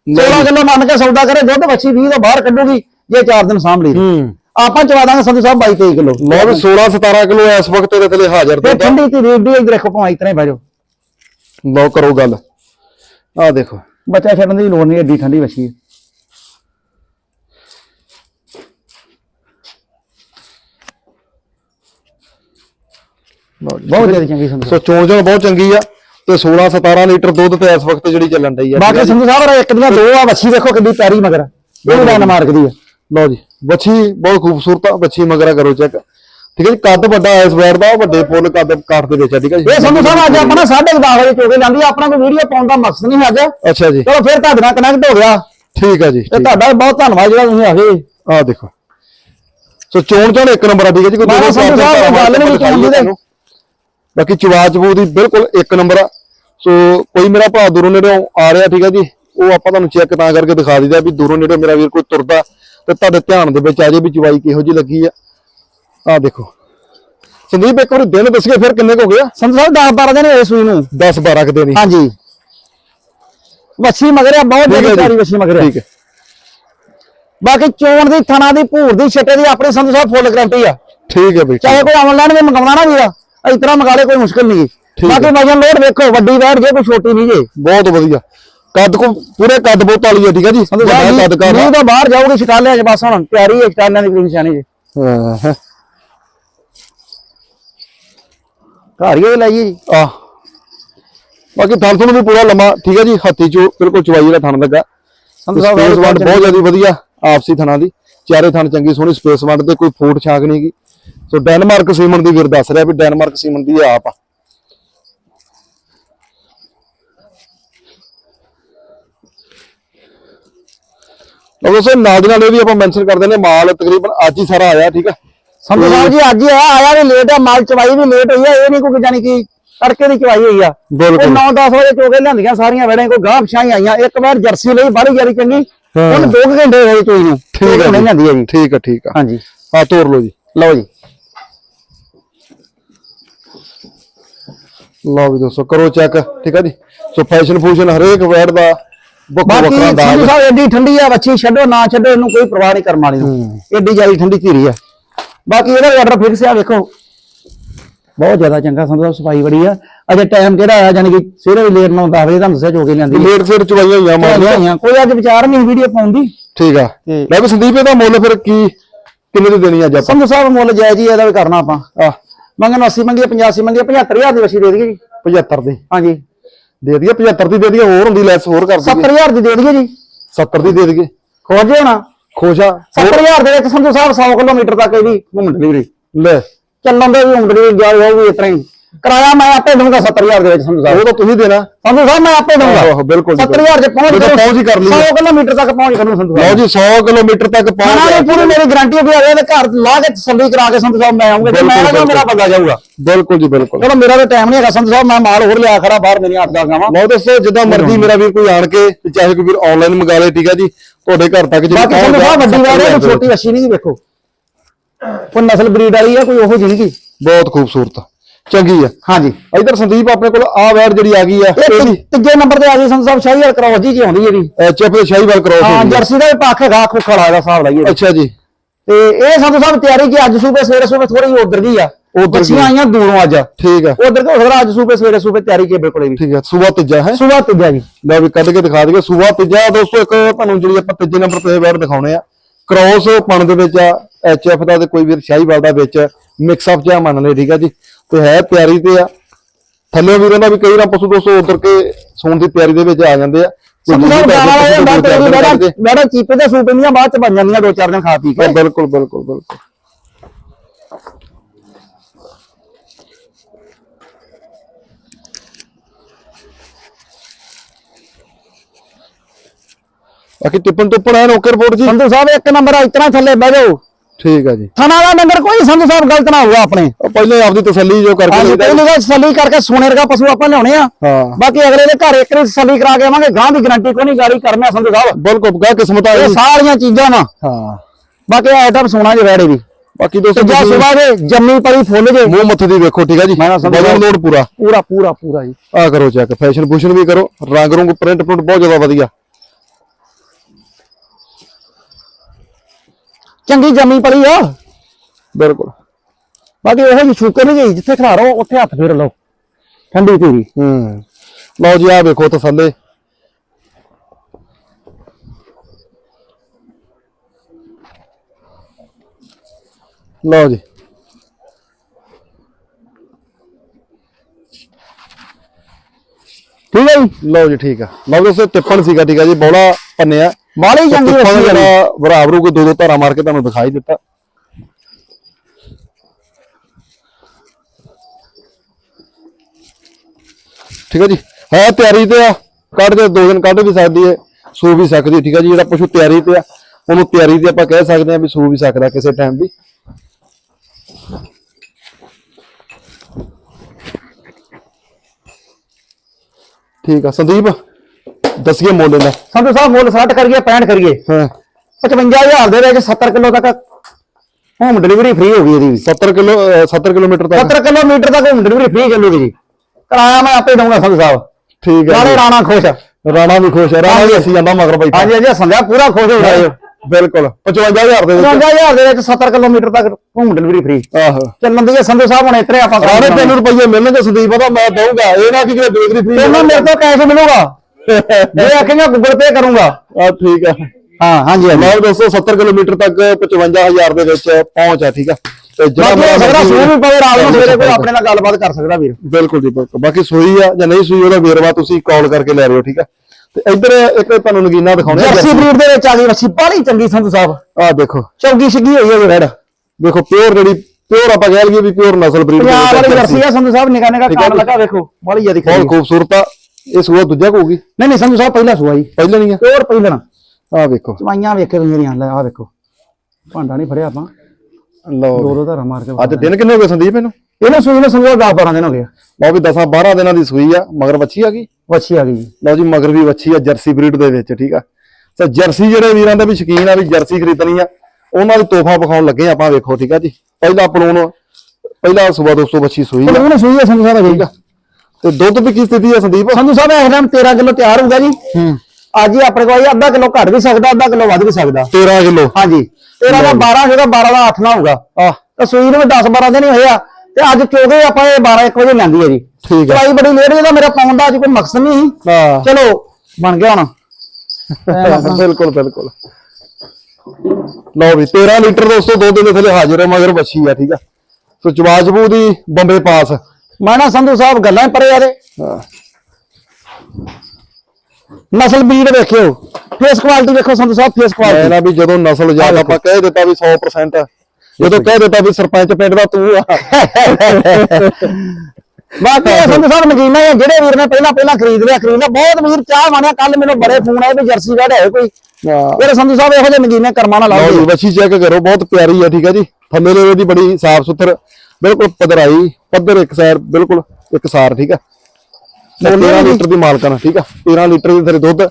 16 ਕਿਲੋ ਮੰਨ ਕੇ ਸੌਦਾ ਕਰੇ ਦੁੱਧ ਬੱਚੀ 20 ਤੋਂ ਬਾਹਰ ਕੱਢੂਗੀ ਜੇ 4 ਦਿਨ ਸਾਂਭ ਲਈ। ਹੂੰ। ਆਪਾਂ ਚਵਾ ਦਾਂਗੇ ਸੰਧੂ ਸਾਹਿਬ 22 23 ਕਿਲੋ। ਲਓ ਵੀ 16 17 ਕਿਲੋ ਇਸ ਵਕਤ ਇਹਦੇ ਥੱਲੇ ਹਾਜ਼ਰ ਤੇ ਦੁੱਧ ਆ। ਠੰਡੀ ਤੇ ਰੇਡੀ ਇਧਰ ਦੇਖੋ ਭਾਵੇਂ ਇਤਨੇ ਬਹਿ ਜਾਓ। ਲਓ ਕਰੋ ਗੱਲ। ਆ ਦੇਖੋ। ਬੱਚਾ ਛੱਡਣ ਦੀ ਲੋੜ ਨਹੀਂ ਏਡੀ ਠੰਡੀ ਵੱਛੀ ਹੈ। ਬਹੁਤ ਜ਼ਿਆਦਾ ਚੰਗੀ ਸੰਧੂ ਸੋ ਚੋਣ ਚੋਣ ਬਹੁਤ ਚੰਗੀ ਆ ਤੇ 16 17 ਲੀਟਰ ਦੁੱਧ ਤੇ ਇਸ ਵਕਤ ਜਿਹੜੀ ਚੱਲਣ ਡਈ ਆ। ਬਾਕੀ ਸੰਧੂ ਸਾਹਿਬ ਇੱਕ ਦੀਆਂ ਦੋ ਆ ਵੱਛੀ ਵੇਖੋ ਕਿੰਨੀ ਪਿਆਰੀ ਮਗਰ ਇਹ ਵੀ ਡੈਨਮਾਰਕ ਦੀ ਆ। ਲਓ ਜੀ ਬੱਚੀ ਬਹੁਤ ਖੂਬਸੂਰਤ ਆ ਬੱਚੀ ਮਗਰਾ ਕਰੋ ਚੈੱਕ। ਠੀਕ ਹੈ ਜੀ ਕੱਦ ਵੱਡਾ ਇਸ ਵੈਰ ਦਾ ਵੱਡੇ ਫੁੱਲ ਕੱਦ ਕਾਠ ਦੇ ਵਿੱਚ ਆ ਠੀਕ ਹੈ ਜੀ। ਇਹ ਸੰਧੂ ਸਾਹਿਬ ਅੱਜ ਆਪਣਾ 10:30 ਵਜੇ ਚੋਕੇ ਜਾਂਦੀ ਆਪਣਾ ਕੋਈ ਵੀਡੀਓ ਪਾਉਣ ਦਾ ਮਕਸਦ ਨਹੀਂ ਅੱਜ ਅੱਛਾ ਜੀ। ਚਲੋ ਫਿਰ ਤੁਹਾਡੇ ਨਾਲ ਕਨੈਕਟ ਹੋ ਗਿਆ। ਠੀਕ ਹੈ ਜੀ ਤੇ ਤੁਹਾਡਾ ਬਹੁਤ ਧੰਨਵਾਦ ਜਿਹੜਾ ਤੁਸੀਂ ਆ ਗਏ ਆ ਦੇਖੋ। ਸੋ ਚੋਣ ਚੋਣ ਇੱਕ ਨੰਬਰ ਆ ਠੀਕ ਹੈ ਜੀ ਕੋਈ ਸਾਹਿਬ ਆਪਾਂ ਗੱਲ ਨਹੀਂ ਕੀਤੀ ਤੁਹਾਨੂੰ। ਬਾਕੀ ਚਵਾਚ ਬੂ ਦੀ ਬਿਲਕੁਲ ਇੱਕ ਨੰਬਰ ਆ। ਸੋ ਕੋਈ ਮੇਰਾ ਭਰਾ ਦੂਰੋਂ ਨੇੜੋਂ ਆ ਰਿਹਾ ਠੀਕ ਹੈ ਜੀ ਉਹ ਆਪਾਂ ਤੁਹਾਨੂੰ ਚੈੱਕ ਤਾਂ ਕਰਕੇ ਦਿਖਾ ਦਿੰਦੇ ਆ ਵੀ ਦੂਰੋਂ ਨੇੜੋਂ ਮੇਰਾ ਵੀਰ ਕੋਈ ਤੁਰਦਾ ਤੇ ਤੁਹਾਡੇ ਧਿਆਨ ਦੇ ਵਿੱਚ ਆ ਜੇ ਵੀ ਚਵਾਈ ਕਿਹੋ ਜੀ ਲੱਗੀ ਆ। ਆ ਦੇਖੋ। ਸੰਦੀਪ ਇੱਕ ਵਾਰੀ ਦਿਨ ਦੱਸੀਏ ਫਿਰ ਕਿੰਨੇ ਕੁ ਹੋ ਗਏ ਆ? ਸਾਹਿਬ 10 12 ਦਿਨ ਹੋਏ ਸੂਈ ਨੂੰ। 10 12 ਕੁ ਦਿਨ ਹੀ। ਹਾਂਜੀ। ਵੱਛੀ ਮਗਰ ਆ ਬਹੁਤ ਠੀਕ ਹੈ ਜ਼ਿਆਦਾ ਜੀ। ਪਿਆਰੀ ਵੱਛੀ ਮਗਰ ਆ। ਠੀਕ ਹੈ। ਬਾਕੀ ਚੋਣ ਦੀ ਥਣਾ ਦੀ ਭੂਰ ਦੀ ਛੱਟੇ ਦੀ ਆਪਣੇ ਸੰਧੂ ਸਾਹਿਬ ਫੁੱਲ ਗਰੰਟੀ ਆ। ਠੀਕ ਹੈ ਬਈ ਚਾਹੇ ਕੋਈ ਆਨਲਾਈਨ ਵੀ ਮੰਗਵਾਉਣਾ ਨਾ ਵੀਰਾ ਇਸ ਤਰ੍ਹਾਂ ਮੰਗਾ ਲੈ ਕੋਈ ਮੁਸ਼ਕਲ ਨਹੀਂ ਠੀਕ ਹੈ। ਬਾਕੀ ਵਜਨ ਲੋਡ ਵੇਖੋ ਵੱਡੀ ਵੈਟ ਜੇ ਕੋਈ ਛੋਟੀ ਨਹੀਂ ਜੇ। ਬਹੁਤ ਵਧੀਆ। ਕੱਦ ਕੋ ਪੂਰੇ ਕੱਦ ਬਹੁਤ ਵਾਲੀ ਹੈ ਠੀਕ ਹੈ ਜੀ। ਵੱਡਾ ਕੱਦ ਕਰ ਨਹੀਂ ਤਾਂ ਬਾਹਰ ਜਾਓਗੇ ਸ਼ਿਕਾਲਿਆਂ ਚ ਬਸ ਹੁਣ ਪਿਆਰੀ ਹੈ ਸ਼ਿਕਾਲਿਆਂ ਦੀ ਕੋਈ ਨਿਸ਼ਾਨੀ ਜੇ। ਹਾਂ। ਹੀ ਲਾਈਏ ਜੀ ਆ ਬਾਕੀ ਥਣ ਥਣ ਵੀ ਪੂਰਾ ਲੰਮਾ ਠੀਕ ਹੈ ਜੀ ਹੱਥੀ ਚੋ ਬਿਲਕੁਲ ਚਵਾਈ ਦਾ ਥਣ ਲੱਗਾ। ਸਪੇਸ ਵੰਡ ਬਹੁਤ ਜ਼ਿਆਦਾ ਵਧੀਆ ਆਪਸੀ ਥਣਾਂ ਦੀ। ਚਾਰੇ ਥਣ ਚੰਗੀ ਸੋਹਣੀ ਸਪੇਸ ਵੰਡ ਤੇ ਕੋਈ ਫੂਟ ਛਾਕ ਨਹੀਂ ਗੀ ਸੋ ਡੈਨਮਾਰਕ ਸੀਮਨ ਦੀ ਵੀਰ ਦੱਸ ਰਿਹਾ ਵੀ ਡੈਨਮਾਰਕ ਸੀਮਨ ਦੀ ਆਪ ਆ। ਲਓ ਦੋਸਤੋ ਨਾਲ ਦੀ ਨਾਲ ਇਹ ਵੀ ਆਪਾਂ ਮੈਂਸ਼ਨ ਕਰ ਦਿੰਦੇ ਹਾਂ, ਮਾਲ ਤਕਰੀਬਨ ਅੱਜ ਹੀ ਸਾਰਾ ਆਇਆ ਠੀਕ ਆ ਸੰਧੂ ਸਾਹਿਬ ਜੀ ਅੱਜ ਹੀ ਆਇਆ ਆਇਆ ਵੀ ਲੇਟ ਆ ਮਾਲ ਚਵਾਈ ਵੀ ਲੇਟ ਹੋਈ ਆ ਇਹ ਨਹੀਂ ਕੋਈ ਜਾਨੀ ਕਿ ਤੜਕੇ ਦੀ ਚਵਾਈ ਹੋਈ ਆ। ਬਿਲਕੁਲ। 9-10 ਵਜੇ ਚੋਕੇ ਲਿਆਂਦੀਆਂ ਸਾਰੀਆਂ ਵੜਾਂ ਕੋਈ ਗਾਹ ਪਛਾਈ ਆਈਆਂ ਇੱਕ ਵਾਰ ਜਰਸੀ ਲਈ ਬਾੜੀ ਜਾਰੀ ਚੰਗੀ। ਹਾਂ। ਹੁਣ 2 ਘੰਟੇ ਹੋਏ ਚੋਈ ਨੂੰ ਠੀਕ ਹੈ ਨਹੀਂ ਜਾਂਦੀ ਹੈ ਜੀ। ਠੀਕ ਆ ਠੀਕ ਆ। ਹਾਂਜੀ। ਆ ਤੋਰ ਲਓ ਜੀ। ਲਓ ਜੀ। ਲਓ ਵੀ ਦੋਸਤੋ ਕਰੋ ਚੈੱਕ ਠੀਕ ਆ ਜੀ? ਸੋ ਫੈਸ਼ਨ ਫੂਸ਼ਨ ਹਰੇਕ ਵੈਡ ਦਾ ਬਾਕੀ ਸਾਹਿਬ ਐਡੀ ਠੰਡੀ ਆ ਬੱਚੀ ਛੱਡੋ ਨਾ ਛੱਡੋ ਇਹਨੂੰ ਕੋਈ ਪਰਵਾਹ ਨਹੀਂ ਕਰਮ ਵਾਲੀ ਨੂੰ। ਐਡੀ ਜਿਆਦੀ ਠੰਡੀ ਧੀਰੀ ਆ। ਬਾਕੀ ਇਹਦਾ ਆਰਡਰ ਫਿਕਸ ਆ ਵੇਖੋ। ਬਹੁਤ ਜ਼ਿਆਦਾ ਚੰਗਾ ਸਾਹਿਬ ਸਫ਼ਾਈ ਬੜੀ ਆ। ਅਜੇ ਟਾਈਮ ਕਿਹੜਾ ਆ ਜਾਨੀ ਕਿ ਸਵੇਰੇ ਵੀ ਲੇਟ ਨਾ 10 ਵਜੇ ਤੁਹਾਨੂੰ ਦੱਸਿਆ ਚੋਕੇ ਲਿਆਂਦੀ। ਲੇਟ ਸਿਰ ਚਵਾਈਆਂ ਹੋਈਆਂ ਮਾਰੀਆਂ। ਕੋਈ ਅੱਜ ਵਿਚਾਰ ਨਹੀਂ ਵੀਡੀਓ ਪਾਉਂਦੀ ਠੀਕ ਆ। ਲੈ ਵੀ ਸੰਦੀਪ ਇਹਦਾ ਮੁੱਲ ਫਿਰ ਕੀ ਕਿੰਨੇ ਦੀ ਦੇਣੀ ਅੱਜ ਆਪਾਂ? ਸੰਧੂ ਸਾਹਿਬ ਮੁੱਲ ਜਾਇਜ਼ ਹੀ ਇਹਦਾ ਵੀ ਕਰਨਾ ਆਪਾਂ। ਆ ਮੰਗਣ 80 ਮੰਗੀ 85 ਮੰਗੀ 75000 ਦੀ ਵਸੀ ਦੇ ਦਈਏ ਜੀ। 75 ਦੀ। ਹਾਂਜੀ। ਦੇ ਦਈਏ 75 ਦੀ ਦੇ ਦਈਏ ਹੋਰ ਹੁੰਦੀ ਲੈਸ ਹੋਰ ਕਰ ਦਈਏ। 70000 ਦੀ ਦੇ ਦਈਏ ਜੀ। 70 ਦੀ ਦੇ ਦਈਏ। ਖੋਜ ਹੋਣਾ। ਆ। 70000 ਦੇ ਵਿੱਚ ਸੰਧੂ ਸਾਹਿਬ 100 ਕਿਲੋਮੀਟਰ ਤੱਕ ਇਹਦੀ ਹੋਮ ਡਿਲੀਵਰੀ ਲੈ। ਚੱਲਣ ਦੇ ਵੀ ਹੋਮ ਡਿਲੀਵਰੀ ਜਾ ਹੋਊਗੀ ਇਸ ਤਰ੍ਹਾਂ ਹੀ। ਕਿਰਾਇਆ ਮੈਂ ਆਪੇ ਦਊਂਗਾ 70000 ਦੇ ਵਿੱਚ ਸੰਧੂ ਸਾਹਿਬ ਉਹ ਤਾਂ ਤੁਸੀਂ ਦੇਣਾ। ਸੰਧੂ ਸਾਹਿਬ ਮੈਂ ਆਪੇ ਦਊਂਗਾ। ਆਹੋ, ਬਿਲਕੁਲ ਜੀ, 70000 ਚ ਪਹੁੰਚ ਤਾਂ ਪਹੁੰਚ ਹੀ ਕਰ ਲਈ 100 ਕਿਲੋਮੀਟਰ ਤੱਕ ਪਹੁੰਚ ਕਰੂੰ ਸੰਧੂ ਲਓ ਸਾਹਿਬ ਜੀ 100 ਕਿਲੋਮੀਟਰ ਤੱਕ ਪਹੁੰਚ ਦੀ ਪੂਰੀ ਮੇਰੀ ਗਾਰੰਟੀ ਵੀ ਅਗਲੇ ਦੇ ਘਰ ਲਾ ਕੇ ਤਸੱਲੀ ਕਰਾ ਕੇ ਸੰਧੂ ਸਾਹਿਬ ਮੈਂ ਆਉਂਗਾ ਜੇ ਮੈਂ ਆਉਂਗਾ ਮੇਰਾ ਬੰਦਾ ਜਾਊਗਾ। ਬਿਲਕੁਲ ਜੀ ਬਿਲਕੁਲ। ਚਲੋ ਮੇਰਾ ਤਾਂ ਟਾਈਮ ਨਹੀਂ ਹੈਗਾ ਸੰਧੂ ਸਾਹਿਬ ਮੈਂ ਮਾਲ ਹੋਰ ਲਿਆ ਖੜਾ ਬਾਹਰ ਮੇਰੀਆਂ ਅੱਠ ਦਸ ਗਾਵਾਂ। ਲਓ ਦੱਸੋ ਜਿੱਦਾਂ ਮਰਜ਼ੀ ਮੇਰਾ ਵੀਰ ਕੋਈ ਆਣ ਕੇ ਤੇ ਚਾਹੇ ਕੋਈ ਵੀਰ ਆਨਲਾਈਨ ਮੰਗਾ ਲੇ ਠੀਕ ਆ ਜੀ। ਤੁਹਾਡੇ ਘਰ ਤੱਕ ਜਿਹੜੀ ਬਾਕੀ ਸੰਧੂ ਸਾਹਿਬ ਵੱਡੀ ਵਾਰ ਹੈ ਛੋਟੀ ਅੱਛੀ ਨਹੀਂ ਵੇਖੋ। ਕੋਈ ਨਸਲ ਬਰੀਡ ਵਾਲੀ ਆ ਕੋਈ ਉਹੋ ਜਿਹੀ ਬਹੁਤ ਖੂਬਸੂਰਤ। ਚੰਗੀ ਆ। ਹਾਂਜੀ। ਇਧਰ ਸੰਦੀਪ ਆਪਣੇ ਕੋਲ ਆ ਵੈਰ ਜਿਹੜੀ ਆ ਗਈ ਆ ਇਹ ਵੀ ਤੀ- ਤੀਜੇ ਨੰਬਰ ਤੇ ਆ ਗਈ ਸੰਧੂ ਸਾਹਿਬ ਸ਼ਾਹੀਵਾਲ ਕ੍ਰੋਸ ਜੀ ਜੀ ਆਉਂਦੀ ਹੈ ਜੀ ਐਚਐਫ ਦੇ ਸ਼ਾਹੀਵਾਲ ਕ੍ਰੋਸ ਹਾਂ ਆ। ਜਰਸੀ ਦਾ ਵੀ ਪੱਖ ਹੈਗਾ ਖੁਖੜਾ ਇਹਦਾ ਹਿਸਾਬ ਲਾਈਏ। ਜੀ। ਅੱਛਾ ਜੀ। ਤੇ ਇਹ ਸੰਧੂ ਸਾਹਿਬ ਤਿਆਰੀ ਕਿ ਅੱਜ ਸੂਬੇ ਸਵੇਰੇ ਸੂਬੇ ਥੋੜੀ ਉਧਰ ਗਈ ਆ। ਉੱਧਰ ਬੱਚੀਆਂ ਗਈ। ਆਈਆਂ ਦੂਰੋਂ ਅੱਜ। ਠੀਕ ਆ। ਉਧਰ ਕੋ ਖੜਾ ਅੱਜ ਸੂਬੇ ਸਵੇਰੇ ਸੂਬੇ ਤਿਆਰੀ ਕੇ ਬਿਲਕੁਲ ਵੀ। ਠੀਕ ਆ ਸੂਬਾ ਤੀਜਾ ਹੈ। ਸੁਬਾ ਤੀਜਾ ਜੀ। ਲੈ ਵੀ ਕੱਢ ਕੇ ਦਿਖਾ ਦਈਏ ਸੂਬਾ ਤੀਜਾ ਦੋਸਤੋ ਇੱਕ ਤੁਹਾਨੂੰ ਜਿਹੜੀ ਆਪਾਂ ਤੀਜੇ ਨੰਬਰ ਤੇ ਵੈਰ ਦਿਖਾਉਣੇ ਆ। ਕ੍ਰੋਸ ਪਣ ਦੇ ਵਿੱਚ ਆ ਐਚਐਫ ਦਾ ਤੇ ਕੋਈ ਵੀਰ ਸ਼ਾਹੀਵਾਲ ਦਾ ਵਿੱਚ ਮਿਕਸ ਅਪ ਜਿਹਾ ਮੰਨ ਲਏ ਠੀਕ ਆ ਜੀ। ਤੇ ਹੈ ਤਿਆਰੀ ਤੇ ਆ। ਥੱਲੇ ਵੀਰਾਂ ਦਾ ਵੀ ਕਈ ਵਾਰ ਪਸ਼ੂ ਦੋਸਤੋ ਉਤਰ ਕੇ ਸੌਣ ਦੀ ਤਿਆਰੀ ਦੇ ਵਿੱਚ ਆ ਜਾਂਦੇ ਆ। ਬੜਾ ਚੀਪੇ ਦੇ ਸੂਪੇ ਦੀਆਂ ਬਾਅਦ ਚ ਬਣ ਜਾਂਦੀਆਂ ਦੋ ਚਾਰ ਦਿਨ ਖਾ ਪੀ ਕੇ। ਬਿਲਕੁਲ ਬਿਲਕੁਲ ਬਿਲਕੁਲ। ਬਾਕੀ ਟਿੱਪਣ ਟੁੱਪਣ ਹੈ ਓਕੇ ਰਿਪੋਰਟ ਜੀ? ਸੰਧੂ ਸਾਹਿਬ ਇੱਕ ਨੰਬਰ ਆ ਇਤਨਾ ਥੱਲੇ ਬਹਿ ਜਾਓ। ਠੀਕ ਆ ਜੀ। ਥਣਾ ਦਾ ਨੰਬਰ ਕੋਈ ਸੰਧੂ ਸਾਹਿਬ ਗਲਤ ਨਾ ਹੋਊਗਾ ਆਪਣੇ। ਉਹ ਪਹਿਲੇ ਆਪਦੀ ਤਸੱਲੀ ਜੋ ਕਰਕੇ ਹਾਂਜੀ ਲਈਦਾ ਪਹਿਲੀ ਗੱਲ ਤਸੱਲੀ ਕਰਕੇ ਸੋਨੇ ਵਰਗਾ ਪਸ਼ੂ ਆਪਾਂ ਲਿਆਉਣੇ ਆ। ਹਾਂ। ਬਾਕੀ ਅਗਲੇ ਦੇ ਘਰ ਇੱਕ ਵਾਰੀ ਤਸੱਲੀ ਕਰਾ ਕੇ ਆਵਾਂਗੇ ਗਾਂ ਦੀ ਗਾਰੰਟੀ ਕੋਈ ਨਹੀਂ ਗਾੜੀ ਕਰਨਾ ਸੰਧੂ ਸਾਹਿਬ। ਬਿਲਕੁਲ ਗਾ ਕਿਸਮਤ ਆ ਇਹ ਜੀ। ਸਾਰੀਆਂ ਚੀਜ਼ਾਂ ਵਾ। ਹਾਂ। ਬਾਕੀ ਆਈਟਮ ਸੋਨਾ ਜੇ ਵੈੜੇ ਦੀ ਬਾਕੀ ਦੋਸਤੋ ਤੀਜਾ ਤੁਸੀਂ ਸੁਬਾ ਦੇ ਜੰਮੀ ਪਰੀ ਫੁੱਲ ਜੇ। ਮੂੰਹ ਮੱਥੇ ਦੀ ਵੇਖੋ ਠੀਕ ਆ ਜੀ। ਮੈਂ ਨਾ ਸਮਝ ਲੋਡ ਪੂਰਾ। ਪੂਰਾ ਪੂਰਾ ਪੂਰਾ ਜੀ। ਆ ਕਰੋ ਚੈੱਕ ਫੈਸ਼ਨ ਫੂਸ਼ਨ ਵੀ ਕਰੋ। ਰੰਗ ਰੰਗ ਪ੍ਰਿੰਟ ਪ੍ਰਿੰਟ ਬਹੁਤ ਜ਼ਿਆਦਾ ਵਧੀਆ। ਚੰਗੀ ਜੰਮੀ ਪਰੀ ਆ। ਬਿਲਕੁਲ। ਬਾਕੀ ਇਹੋ ਜਿਹੀ ਸ਼ੂਕਰ ਨਹੀਂ ਗਈ ਜਿੱਥੇ ਖਿਲਾਰੋ ਉੱਥੇ ਹੱਥ ਫੇਰ ਲਓ। ਠੰਡੀ ਧੀਰੀ ਹੂੰ। ਲਓ ਜੀ ਆ ਵੇਖੋ ਤਸੱਲੇ। ਲਓ ਜੀ। ਠੀਕ ਹੈ ਜੀ? ਲਓ ਜੀ ਠੀਕ ਆ। ਲਓ ਦੋਸਤੋ ਟਿੱਪਣ ਸੀਗਾ ਠੀਕ ਆ ਜੀ ਬੋਲਾ ਪੰਨਿਆ ਟਿੱਪਣ ਰੱਖੀ ਆ ਜਿਹੜਾ ਬਰਾਬਰੂ ਕੋਈ ਦੋ ਦੋ ਧਾਰਾ ਮਾਰ ਕੇ ਤੁਹਾਨੂੰ ਦਿਖਾਈ ਦਿੱਤਾ। ਠੀਕ ਹੈ ਜੀ? ਹੈ ਤਿਆਰੀ ਤੇ ਆ। ਕੱਢ ਕੇ ਦੋ ਦਿਨ ਕੱਢ ਵੀ ਸਕਦੀ ਹੈ। ਸੂ ਵੀ ਸਕਦੀ ਠੀਕ ਹੈ ਜੀ? ਜਿਹੜਾ ਪਸ਼ੂ ਤਿਆਰੀ ਤੇ ਆ ਉਹਨੂੰ ਤਿਆਰੀ ਤੇ ਆਪਾਂ ਕਹਿ ਸਕਦੇ ਹਾਂ ਵੀ ਸੂ ਵੀ ਸਕਦਾ ਕਿਸੇ ਟਾਈਮ ਵੀ। ਠੀਕ ਆ ਸੰਦੀਪ? ਦੱਸੀਏ ਮੁੱਲ ਇਹਦਾ। ਸੰਧੂ ਸਾਹਿਬ ਮੁੱਲ 60 ਕਰੀਏ 65 ਕਰੀਏ। ਹਾਂ। 55000 ਦੇ ਵਿੱਚ 70 ਕਿਲੋ ਤੱਕ ਹੋਮ ਡਿਲੀਵਰੀ ਫ੍ਰੀ ਹੋ ਗਈ ਇਹਦੀ ਵੀ। 70 ਕਿਲੋ 70 ਕਿਲੋਮੀਟਰ ਤੱਕ? 70 ਕਿਲੋਮੀਟਰ ਤੱਕ ਹੋਮ ਡਿਲੀਵਰੀ ਫ੍ਰੀ ਚੱਲੂਗੀ ਜੀ। ਕਿਰਾਇਆ ਮੈਂ ਆਪੇ ਦਊਂਗਾ ਸੰਧੂ ਸਾਹਿਬ। ਠੀਕ ਹੈ ਨਾਲੇ। ਰਾਣਾ ਖੁਸ਼। ਰਾਣਾ ਵੀ ਖੁਸ਼ ਹੈ ਰਾਣਾ ਵੀ ਅਸੀਂ ਜਾਂਦਾ ਮਗਰ ਬੈਠਾ। ਹਾਂਜੀ ਹਾਂਜੀ ਸੰਧਿਆ ਪੂਰਾ ਖੁਸ਼ ਹੋ ਗਿਆ। ਬਿਲਕੁਲ। 55000 ਦੇ ਵਿੱਚ? 55000 ਦੇ ਵਿੱਚ 70 ਕਿਲੋਮੀਟਰ ਤੱਕ ਹੋਮ ਡਿਲੀਵਰੀ ਫ੍ਰੀ ਆਹੋ। ਚੱਲਣ ਦੀ ਸੰਧੂ ਸਾਹਿਬ ਹੁਣ ਇਤਰੇ ਆਪਾਂ ਰਾਣੇ ਤੈਨੂੰ ਰੁਪਈਏ ਮਿਲਣਗੇ ਸੰਦੀਪ ਦਾ ਮੈਂ ਦਊਂਗਾ। ਇਹ ਨਾ ਕਿ ਕਿਤੇ ਬੇਕਰੀ ਫ੍ਰੀ ਤੈਨੂੰ ਮੇਰੇ ਤੋਂ ਕੈਸ਼ ਮਿਲੂਗਾ। ਜੇ ਆਖੇਗਾ ਗੂਗਲ ਪੇ ਕਰੂੰਗਾ। ਆ ਠੀਕ ਆ। ਹਾਂ ਹਾਂਜੀ ਲਓ ਦੋਸਤੋ 70 ਕਿਲੋਮੀਟਰ ਤੱਕ 55000 ਦੇ ਵਿੱਚ ਪਹੁੰਚ ਆ ਠੀਕ ਆ। ਤੇ ਹੋ ਸਕਦਾ ਸੂਹ ਵੀ ਪਵੇ ਰਾਤ ਨੂੰ ਸਵੇਰੇ ਕੋਈ ਆਪਣੇ ਨਾਲ ਗੱਲਬਾਤ ਕਰ ਸਕਦਾ ਵੀਰ। ਬਿਲਕੁਲ ਜੀ ਬਿਲਕੁਲ। ਬਾਕੀ ਸੂਈ ਆ ਜਾਂ ਨਹੀਂ ਸੂਈ ਉਹਦਾ ਵੇਰਵਾ ਤੁਸੀਂ ਕਾਲ ਕਰਕੇ ਲੈ ਲਿਓ ਠੀਕ ਆ। ਤੇ ਇੱਧਰ ਇੱਕ ਤੁਹਾਨੂੰ ਨਗੀਨਾ ਦਿਖਾਉਣੇ ਆ। ਜਰਸੀ ਬਰੀਡ ਦੇ ਵਿੱਚ ਆ ਗਈ ਵੱਛੀ ਬਾਲੀ ਚੰਗੀ ਸੰਧੂ ਸਾਹਿਬ। ਆ ਦੇਖੋ। ਚੌਗੀ ਛਿੱਗੀ ਹੋਈ ਹੈ ਰੈਡ ਦੇਖੋ ਪਿਓਰ ਜਿਹੜੀ ਪਿਓਰ ਆਪਾਂ ਕਹਿ ਲਈਏ ਵੀ ਪਿਓਰ ਨਸਲ ਬਰੀਡ ਵਾਲੀ ਜਰਸੀ। ਆ ਸੰਧੂ ਸਾਹਿਬ ਨਿਕਾ ਨਿਕਾ ਜੀ। ਲਗਾ ਵੇਖੋ ਬਾਲੀ ਜਿਆਦੀ ਬਹੁਤ ਖੂਬਸੂਰਤ ਆ। ਇਹ ਸੂਆ ਦੂਜਾ ਹੋਊਗੀ ਨਹੀਂ ਨਹੀਂ ਸੰਧੂ ਸਾਹਿਬ ਪਹਿਲਾ ਸੂਆ ਜੀ। ਪਹਿਲਾਂ ਨਹੀਂ ਆ। ਹੋਰ ਪਹਿਲਣਾ। ਆ ਵੇਖੋ। ਚਵਾਈਆਂ ਵੇਖੇ ਮੇਰੀਆਂ ਲੈ ਆ ਵੇਖੋ। ਭਾਂਡਾ ਨਹੀਂ ਫੜਿਆ ਆਪਾਂ। ਦੋ ਲਓ ਦੋ ਧਾਰਾ ਮਾਰ ਕੇ ਅੱਜ ਦਿਨ ਕਿੰਨੇ ਹੋ ਗਏ ਸੰਦੀਪ ਇਹਨੂੰ? ਇਹਨੂੰ ਸੂਈ ਨੂੰ ਸੰਧੂ 10 12 ਦਿਨ ਹੋ ਗਏ ਲਓ ਵੀ 10 12 ਦਿਨਾਂ ਦੀ ਸੂਈ ਆ ਮਗਰ ਵੱਛੀ ਆ ਗਈ? ਵੱਛੀ ਆ ਗਈ ਜੀ। ਲਓ ਜੀ ਮਗਰ ਵੀ ਵੱਛੀ ਆ ਜਰਸੀ ਬਰੀਡ ਦੇ ਵਿੱਚ ਠੀਕ ਆ। ਤੇ ਜਰਸੀ ਜਿਹੜੇ ਵੀਰਾਂ ਦੇ ਵੀ ਸ਼ੌਕੀਨ ਆ ਵੀ ਜਰਸੀ ਖਰੀਦਣੀ ਆ ਉਹਨਾਂ ਦੀ ਤੋਹਫਾ ਵਿਖਾਉਣ ਲੱਗੇ ਆਪਾਂ ਵੇਖੋ ਠੀਕ ਆ ਜੀ। ਪਹਿਲਾ ਪਲੂਣ ਪਹਿਲਾ ਸਵੇਰ ਦੋਸਤੋ ਵੱਛੀ ਸੂਈ ਆ। ਉਹਨੂੰ ਸੂਈ ਆ ਸੰਧੂ ਸਾਹਿਬ ਠੀਕ ਆ। ਤੇ ਦੁੱਧ ਦੀ ਕੀ ਸਥਿਤੀ ਆ ਸੰਦੀਪ? ਸੰਧੂ ਸਾਹਿਬ ਇਸ ਟਾਈਮ 13 ਕਿਲੋ ਤਿਆਰ ਹੋਊਗਾ ਜੀ। ਹੂੰ। ਅੱਜ ਹੀ ਆਪਣੇ ਕੋਲ ਅੱਧਾ ਕਿਲੋ ਘੱਟ ਵੀ ਸਕਦਾ ਅੱਧਾ ਕਿਲੋ ਵੱਧ ਵੀ ਸਕਦਾ। 13 ਕਿਲੋ? ਹਾਂਜੀ। 13 ਦਾ 12 ਸੀਗਾ 12 ਦਾ 8 ਨਾ ਹੋਊਗਾ। ਆ ਤਾਂ ਸੂਈ ਨੂੰ 10 12 ਦਿਨ ਹੀ ਹੋਏ ਆ। ਤੇ ਅੱਜ ਚੋਗੇ ਆਪਾਂ ਇਹ 12 1 ਵਜੇ ਲੈਂਦੀ ਹੈ ਜੀ। ਠੀਕ ਆ ਚਲਾਈ ਬੜੀ ਲੇਟ ਜਿਹਦਾ ਮੇਰਾ ਪਾਉਣ ਦਾ ਅੱਜ ਕੋਈ ਮਕਸਦ ਨਹੀਂ ਸੀ। ਹਾਂ। ਚਲੋ ਬਣ ਗਿਆ ਹੁਣ। ਬਿਲਕੁਲ ਬਿਲਕੁਲ। ਲਓ ਵੀ 13 ਲੀਟਰ ਦੋਸਤੋ ਦੁੱਧ ਦੇ ਥੱਲੇ ਹਾਜ਼ਰ ਹੈ ਮਗਰ ਵੱਛੀ ਆ ਠੀਕ ਆ। ਸੋ ਜਵਾਜਬੂ ਦੀ ਬੰਬੇ ਪਾਸ। ਮੈਂ ਨਾ ਸੰਧੂ ਸਾਹਿਬ ਗੱਲਾਂ ਹੀ ਪਰੇ ਆਦੇ ਨਸਲ ਬਰੀਡ ਵੇਖਿਓ। ਫੇਸ ਕੁਆਲਿਟੀ ਵੇਖੋ ਸੰਧੂ ਸਾਹਿਬ ਫੇਸ ਮੈਂ ਕੁਆਲਿਟੀ ਨਾ ਵੀ ਜਦੋਂ ਨਸਲ ਯਾਦ ਆਪਾਂ ਕਹਿ ਦਿੱਤਾ ਵੀ 100% ਜਦੋਂ ਕਹਿ ਦਿੱਤਾ ਵੀ ਸਰਪੰਚ ਪਿੰਡ ਦਾ ਤੂੰ ਆ। ਬਾਕੀ ਇਹ ਸੰਧੂ ਸਾਹਿਬ ਹੈ ਜਿਹੜੇ ਵੀਰ ਨੇ ਪਹਿਲਾਂ ਪਹਿਲਾਂ ਖਰੀਦ ਲਿਆ ਖਰੀਦ ਲਿਆ। ਬਹੁਤ ਵੀਰ ਚਾਹ ਮਾਣਿਆ ਕੱਲ ਮੈਨੂੰ ਬੜੇ ਫੋਨ ਆਏ ਵੀ ਜਰਸੀ ਵੈਡ ਹੈ ਕੋਈ। ਮੇਰੇ ਸੰਧੂ ਸਾਹਿਬ ਇਹੋ ਜਿਹੇ ਨਗੀਨੇ ਕਰਮਾਂ ਨਾਲ ਲਾਉਂਦੇ ਵੱਛੀ ਚੈੱਕ ਕਰੋ ਬਹੁਤ ਪਿਆਰੀ ਆ ਠੀਕ ਆ ਜੀ। ਥੱਲੇ ਲੈਵੇ ਦੀ ਬੜੀ ਸਾਫ਼ ਸੁਥਰ ਬਿਲਕੁਲ ਪਧਰਾਈ ਪੱਧਰ ਇੱਕ ਸਾਰ ਬਿਲਕੁਲ ਇੱਕ ਸਾਰ ਠੀਕ ਆ। ਤੇ 13 ਲੀਟਰ ਦੀ ਮਾਲਕਣ ਠੀਕ ਆ। 13 ਲੀਟਰ ਦੀ ਤੇਰੇ ਦੁੱਧ।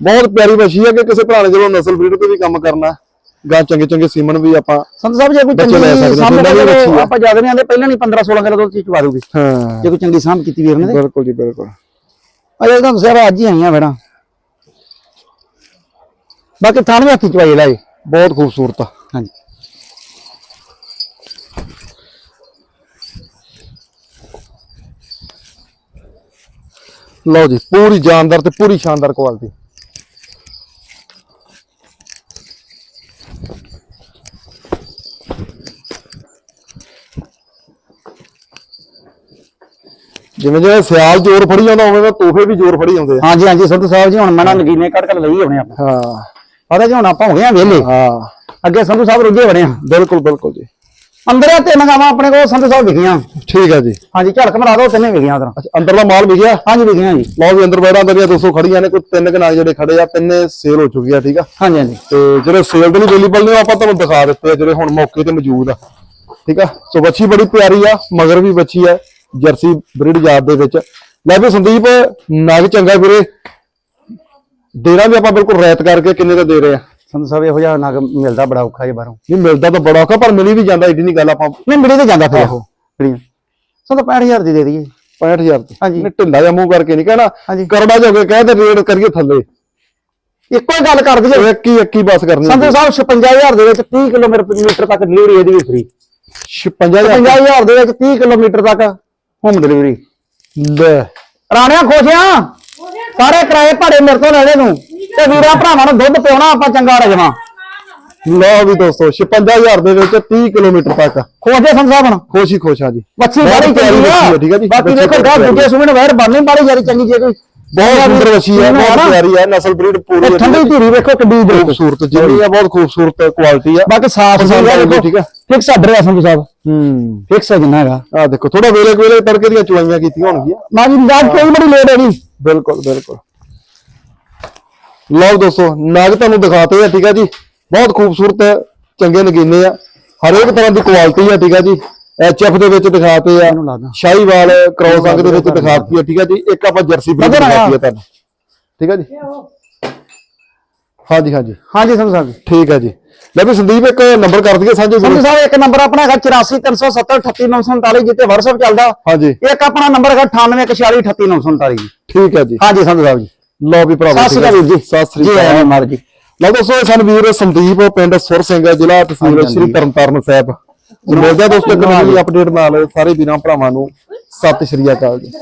ਬਹੁਤ ਪਿਆਰੀ ਵੱਛੀ ਆ ਕਿ ਕਿਸੇ ਭਰਾ ਨੇ ਜਦੋਂ ਨਸਲ ਬਰੀਡ ਤੇ ਵੀ ਕੰਮ ਕਰਨਾ ਗਾਂ ਚੰਗੇ ਚੰਗੇ ਸੀਮਨ ਵੀ ਆਪਾਂ ਸੰਧੂ ਸਾਹਿਬ ਜੇ ਕੋਈ ਚੰਗੀ ਸਾਹਮਣੇ ਵੀ। ਆਪਾਂ ਜ਼ਿਆਦਾ ਨਹੀਂ ਆਂਦੇ ਪਹਿਲਾਂ ਨਹੀਂ 15 16 ਕਿਲੋ ਦੁੱਧ ਚਵਾ ਦੂਗੀ ਹਾਂ। ਜੇ ਕੋਈ ਚੰਗੀ ਸਾਂਭ ਕੀਤੀ ਵੀਰ ਨੇ। ਬਿਲਕੁਲ ਜੀ ਬਿਲਕੁਲ। ਅਜੇ ਤਾਂ ਦੱਸਿਆ ਅੱਜ ਹੀ ਆਈਆਂ ਬੇੜਾ ਬਾਕੀ ਥਾਣੇ ਹੱਥੀ ਚਵਾਈ ਲੈ ਜੀ ਬਹੁਤ ਖੂਬਸੂਰਤ ਹਾਂਜੀ। ਲਓ ਜੀ ਪੂਰੀ ਜਾਨਦਾਰ ਤੇ ਪੂਰੀ ਸ਼ਾਨਦਾਰ ਕੁਆਲਿਟੀ ਜਿਵੇਂ ਜਿਵੇਂ ਸਿਆਲ ਜ਼ੋਰ ਫੜੀ ਜਾਂਦਾ ਉਵੇਂ ਉਵੇਂ ਤੋਹਫੇ ਵੀ ਜ਼ੋਰ ਫੜੀ ਜਾਂਦੇ ਆ। ਹਾਂਜੀ ਹਾਂਜੀ ਸੰਧੂ ਸਾਹਿਬ ਜੀ ਹੁਣ ਮੈਂ ਨਾ ਨਗੀਨੇ ਕੱਢ ਕੇ ਲਈ ਆਉਣੇ ਆਪਾਂ। ਹਾਂ। ਪਤਾ ਜੀ ਹੁਣ ਆਪਾਂ ਹੋ ਗਏ ਆ ਵਿਹਲੇ। ਹਾਂ। ਅੱਗੇ ਸੰਧੂ ਸਾਹਿਬ ਰੁੱਝੇ ਬਣੇ ਆ। ਬਿਲਕੁਲ ਬਿਲਕੁਲ ਜੀ। ਅੰਦਰ ਆ ਤਿੰਨ ਗਾਵਾਂ ਆਪਣੇ ਕੋਲ ਸੰਧੂ ਸਾਹਿਬ ਵਿਖੀਆਂ ਠੀਕ ਹੈ ਜੀ। ਹਾਂਜੀ ਝਲਕ ਮਰਾ ਦੋ ਤਿੰਨੇ ਵਿਖੀਆਂ ਉਧਰ। ਅੰਦਰਲਾ ਮਾਲ ਵਿਕਿਆ? ਹਾਂਜੀ ਵਿਖੀਆਂ ਜੀ। ਲਓ ਵੀ ਅੰਦਰ ਬੈਠਾ ਅੰਦਰ 200 ਖੜੀਆਂ ਨੇ ਕੋਈ ਤਿੰਨ ਕਨਾਲ ਜਿਹੜੇ ਖੜੇ ਆ ਤਿੰਨੇ ਸੇਲ ਹੋ ਚੁੱਕੀ ਆ ਠੀਕ ਆ? ਹਾਂਜੀ ਹਾਂਜੀ। ਤੇ ਜਿਹੜੇ ਸੇਲ ਦੇ ਲਈ ਅਵੇਲੇਬਲ ਨੇ ਆਪਾਂ ਤੁਹਾਨੂੰ ਦਿਖਾ ਦਿੱਤੇ ਆ ਜਿਹੜੇ ਹੁਣ ਮੌਕੇ ਤੇ ਮੌਜੂਦ ਆ ਠੀਕ ਆ? ਸੋ ਬੱਚੀ ਬੜੀ ਪਿਆਰੀ ਆ ਮਗਰ ਵੀ ਬੱਚੀ ਆ ਜਰਸੀ ਬਰੀਡ ਜਾਤ ਦੇ ਵਿੱਚ। ਲੈ ਵੀ ਸੰਦੀਪ ਨਗ ਚੰਗਾ ਵੀਰੇ। ਦੇਣਾ ਵੀ ਆਪਾਂ ਬਿਲਕੁਲ ਰੈਤ ਕਰਕੇ ਕਿੰਨੇ ਦਾ ਦੇ ਰਹੇ ਆ? ਸੰਧੂ ਸਾਹਿਬ ਇਹੋ ਜਿਹਾ ਨਗ ਮਿਲਦਾ ਬੜਾ ਔਖਾ ਜੇ ਬਾਹਰੋਂ। ਨਹੀਂ ਮਿਲਦਾ ਤਾਂ ਬੜਾ ਔਖਾ ਪਰ ਮਿਲੀ ਵੀ ਜਾਂਦਾ ਏਡੀ ਨਹੀਂ ਗੱਲ ਆਪਾਂ ਨਹੀਂ ਮਿਲੀ ਤੇ ਜਾਂਦਾ ਫਿਰ ਆਹੋ। ਮਿਲੀ ਸੰਧੂ 65000 ਦੀ ਦੇ ਦਈਏ। 65000 ਦੀ। ਹਾਂਜੀ। ਨਹੀਂ ਢਿੱਲਾ ਜਿਹਾ ਮੂੰਹ ਕਰਕੇ ਨਹੀਂ ਕਹਿਣਾ। ਕਰੜਾ ਜੋ ਕੇ ਕਹਿ ਤੇ ਰੇਡ ਕਰੀਏ ਥੱਲੇ। ਇੱਕੋ ਹੀ ਗੱਲ ਕਰ ਦਈਏ ਇੱਕ ਹੀ ਇੱਕ ਹੀ ਬਸ ਕਰਨੀ ਸੰਧੂ ਸਾਹਿਬ 56000 ਦੇ ਵਿੱਚ 30 ਕਿਲੋਮੀਟਰ ਤੱਕ ਡਿਲੀਵਰੀ ਇਹਦੀ ਵੀ ਫ੍ਰੀ 55000 50000 ਦੇ। ਵਿੱਚ 30 ਕਿਲੋਮੀਟਰ ਤੱਕ। ਹੋਮ ਡਿਲੀਵਰੀ ਲੈ। ਰਾਣਿਆ ਖੁਸ਼ਿਆ ਸਾਰੇ ਕਿਰਾਏ ਭਾੜੇ ਮੇਰੇ ਤੋਂ ਲੈਣੇ ਨੂੰ ਤੇ ਵੀਰਾਂ ਭਰਾਵਾਂ ਨੂੰ ਦੁੱਧ ਪਿਉਣਾ ਆਪਾਂ ਚੰਗਾ ਰਜਵਾ ਲਓ ਵੀ ਦੋਸਤੋ 56000 ਦੇ ਵਿੱਚ 30 ਕਿਲੋਮੀਟਰ ਤੱਕ। ਖੋਜੇ ਸੰਸਾਬ ਹੁਣ ਖੁਸ਼ੀ ਖੁਸ਼ ਆ ਜੀ। ਬੱਚੀ ਬਾੜੀ ਚੰਗੀ ਆ। ਹੈ, ਠੀਕ ਆ ਜੀ? ਬਾਕੀ ਦੇਖੋ ਗਾ ਦੂਜੇ ਸੁਮੇ ਨੂੰ ਵੈਰ ਬਣਨੀ ਬਾੜੀ ਜਾਰੀ ਚੰਗੀ ਜੇ ਕੋਈ। ਬਹੁਤ ਸੁੰਦਰ ਬੱਚੀ ਹੈ ਬਹੁਤ? ਪਿਆਰੀ ਹੈ ਨਸਲ ਬਰੀਡ ਪੂਰੀ ਹੈ, ਠੰਡੀ ਧੀਰੀ ਵੇਖੋ ਕਿੱਡੀ ਖੂਬਸੂਰਤ ਜਿੰਨੀ ਆ ਬਹੁਤ ਖੂਬਸੂਰਤ ਕੁਆਲਿਟੀ ਆ। ਬਾਕੀ ਸਾਫ਼ ਸੁਥਰਾ ਠੀਕ ਆ। ਫਿਕਸ ਆਰਡਰ ਹੈ ਸੰਧੂ ਸਾਹਿਬ। ਹੂੰ। ਫਿਕਸ ਹੈ ਜਿੰਨਾ ਹੈਗਾ। ਆ ਦੇਖੋ ਥੋੜਾ ਵੇਲੇ ਵੇਲੇ ਤੜਕੇ ਦੀਆਂ ਚੁਆਈਆਂ ਕੀਤੀਆਂ ਹੋਣਗੀਆਂ। ਨਾ ਜੀ ਕੋਈ ਬੜੀ ਲੇਟ ਹੈ ਜੀ ਬਿਲਕੁਲ ਬਿਲਕੁਲ। ਲਓ ਦੋਸਤੋ ਨਗ ਤੁਹਾਨੂੰ ਦਿਖਾਤੇ ਆ ਠੀਕ ਆ ਜੀ। ਬਹੁਤ ਖੂਬਸੂਰਤ ਚੰਗੇ ਨਗੀਨੇ ਆ। ਹਰੇਕ ਤਰ੍ਹਾਂ ਦੀ ਕੁਆਲਿਟੀ ਆ ਠੀਕ ਆ ਜੀ। ਐਚਐਫ ਦੇ ਵਿੱਚ ਦਿਖਾਤੇ ਆ। ਸ਼ਾਹੀਵਾਲ ਕ੍ਰੋਸ ਅੰਗ ਦੇ ਵਿੱਚ ਦਿਖਾਤੀ ਆ ਠੀਕ ਆ ਜੀ। ਇੱਕ ਆਪਾਂ ਜਰਸੀ ਬਰੀਡ। ਦਿਖਾਤੀ ਆ ਤੁਹਾਨੂੰ। ਠੀਕ ਆ ਜੀ। ਹਾਂਜੀ ਹਾਂਜੀ। ਹਾਂਜੀ ਸੰਧੂ ਸਾਹਿਬ ਠੀਕ ਆ ਜੀ। ਲੈ ਵੀ ਸੰਦੀਪ ਇੱਕ ਨੰਬਰ ਕਰ ਦਈਏ ਸਾਂਝੇ ਸੰਧੂ। ਸਾਹਿਬ ਇੱਕ ਨੰਬਰ ਆਪਣਾ ਹੈਗਾ 8437738947 ਜਿੱਤੇ WhatsApp ਚੱਲਦਾ। ਹਾਂਜੀ। ਇੱਕ ਆਪਣਾ ਨੰਬਰ ਹੈਗਾ 9846438947 ਜੀ ਠੀਕ ਆ ਜੀ। ਹਾਂਜੀ ਸੰਧੂ ਸਾਹਿਬ ਜੀ। ਲਓ ਵੀ ਭਰਾਵੋ ਸਤਿ ਸ਼੍ਰੀ ਅਕਾਲ ਵੀਰ ਜੀ। ਸਤਿ ਸ੍ਰੀ ਜੀ ਅਕਾਲ ਮਾਰ ਜੀ। ਲਓ ਦੋਸਤੋ ਸਨ ਵੀਰ ਸੰਦੀਪ ਪਿੰਡ ਸੁਰ ਸਿੰਘ ਜ਼ਿਲ੍ਹਾ ਤਹਿਸੀਲ ਸ੍ਰੀ ਤਰਨਤਾਰਨ ਸਾਹਿਬ। ਮਿਲਦੇ ਦੋਸਤੋ ਨਵੀਂ ਅਪਡੇਟ ਨਾਲ। ਸਾਰੇ ਵੀਰਾਂ ਭਰਾਵਾਂ ਨੂੰ ਸਤਿ ਸ਼੍ਰੀ ਅਕਾਲ ਜੀ।